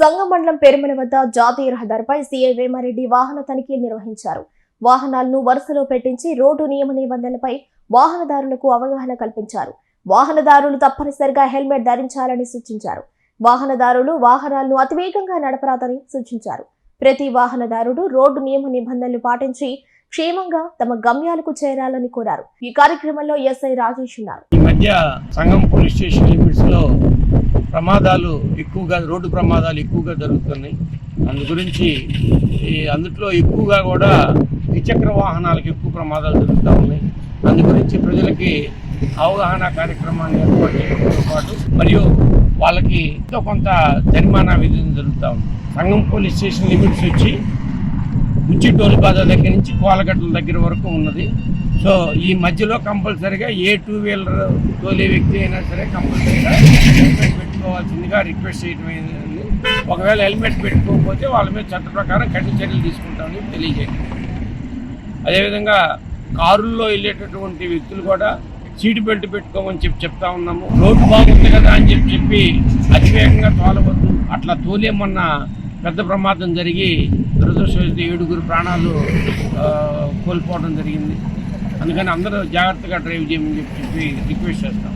సంగమండలం పెరుమల వద్ద జాతీయ రహదారిపై సీఐ వేమారెడ్డి వాహన తనిఖీలు నిర్వహించారు. వాహనాలను వరుసలో పెట్టించి రోడ్డు నియమ నిబంధనలపై వాహనదారులకు అవగాహన కల్పించారు. వాహనదారులు తప్పనిసరిగా హెల్మెట్ ధరించాలని సూచించారు. వాహనదారులు వాహనాలను అతివేగంగా నడపరాదని సూచించారు. ప్రతి వాహనదారుడు రోడ్డు నియమ నిబంధనలు పాటించి క్షేమంగా తమ గమ్యాలకు చేరాలని కోరారు. ఈ కార్యక్రమంలో ఎస్ఐ రాజేష్ ఉన్నారు. ఈ మధ్య పోలీస్ స్టేషన్ లిమిట్స్లో ప్రమాదాలు ఎక్కువగా రోడ్డు ప్రమాదాలు ఎక్కువగా జరుగుతున్నాయి. అందు గురించి అందుట్లో ఎక్కువగా కూడా ద్విచక్ర వాహనాలకు ఎక్కువ ప్రమాదాలు జరుగుతూ ఉన్నాయి. అందు గురించి ప్రజలకి అవగాహన కార్యక్రమాన్ని ఏర్పాటు చేయడంతో పాటు మరియు వాళ్ళకి ఎంతో కొంత జరిమానా విధించడం జరుగుతూ ఉంది. సంగం పోలీస్ స్టేషన్ లిమిట్స్ వచ్చి ఉచ్చి టోల్ ప్లాజా దగ్గర నుంచి కోలగడ్డల దగ్గర వరకు ఉన్నది. సో ఈ మధ్యలో కంపల్సరిగా ఏ టూ వీలర్ తోలే వ్యక్తి అయినా సరే కంపల్సరీగా పెట్టుకోవాల్సిందిగా రిక్వెస్ట్ చేయడం ఒకవేళ హెల్మెట్ పెట్టుకోకపోతే వాళ్ళ మీద చట్ట ప్రకారం కఠిన చర్యలు తీసుకుంటామని తెలియజేయండి అదేవిధంగా కారుల్లో వెళ్ళేటటువంటి వ్యక్తులు కూడా సీటు బెల్ట్ పెట్టుకోమని చెప్పి చెప్తా ఉన్నాము. రోడ్డు బాగుంది కదా అని చెప్పి చెప్పి అతివేగంగా తోలవద్దు. అట్లా తోలేమన్న పెద్ద ప్రమాదం జరిగి దురదృష్టవశాత్తు ఏడుగురు ప్రాణాలు కోల్పోవడం జరిగింది. అందుకని అందరూ జాగ్రత్తగా డ్రైవ్ చేయమని చెప్పి చెప్పి రిక్వెస్ట్ చేస్తాం.